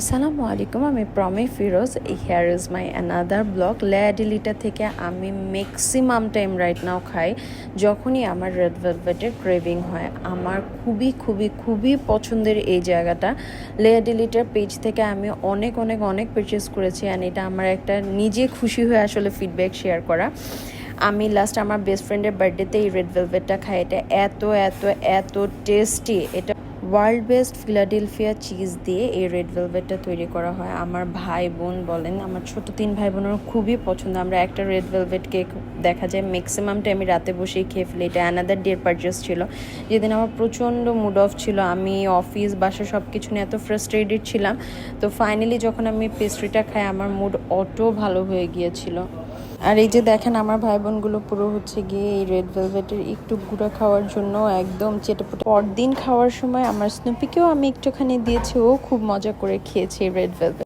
আসসালামু আলাইকুম, আমি Promi Firoz. Here is my another blog লেয়াডিলিটা থেকে আমি ম্যাক্সিমাম টাইম রাইট নাও খাই, যখনই আমার রেড ভেলভেটের ক্রেভিং হয়। আমার খুবই খুবই খুবই পছন্দের এই জায়গাটা। লেয়াডিলিটার পেজ থেকে আমি অনেক অনেক অনেক পারচেস করেছি অ্যান্ড এটা আমার একটা নিজে খুশি হয়ে আসলে ফিডব্যাক শেয়ার করা। আমি লাস্ট আমার বেস্ট ফ্রেন্ডের বার্থডেতে এই রেড ভেলভেটটা খাই। এটা এত এত এত টেস্টি এটা ওয়ার্ল্ড বেস্ট ফিলাডেলফিয়া চিজ দিয়ে এই রেড ভেলভেটটা তৈরি করা হয়। আমার ভাই বোন বলেন, আমার ছোট তিন ভাই বোনের খুবই পছন্দ। আমরা একটা রেড ভেলভেট কেক দেখা যায় ম্যাক্সিমামটা আমি রাতে বসেই খেয়ে ফেলি। এটা অ্যানাদার ডের পারচেস ছিল। যেদিন আমার প্রচণ্ড মুড অফ ছিল, আমি অফিস বাসা সব কিছু নিয়ে এত ফ্রাস্ট্রেটেড ছিলাম। তো ফাইনালি যখন আমি পেস্ট্রিটা খাই, আমার মুড অটো ভালো হয়ে গিয়েছিল। আর এই যে দেখেন, আমার ভাই বোনগুলো পুরো হচ্ছে গিয়ে এই রেড ভেলভেটের একটু গুঁড়া খাওয়ার জন্য একদম চেটেপুটে পরদিন খাওয়ার সময় আমার স্নুপিকেও আমি একটুখানি দিয়েছি, ও খুব মজা করে খেয়েছে রেড ভেলভেট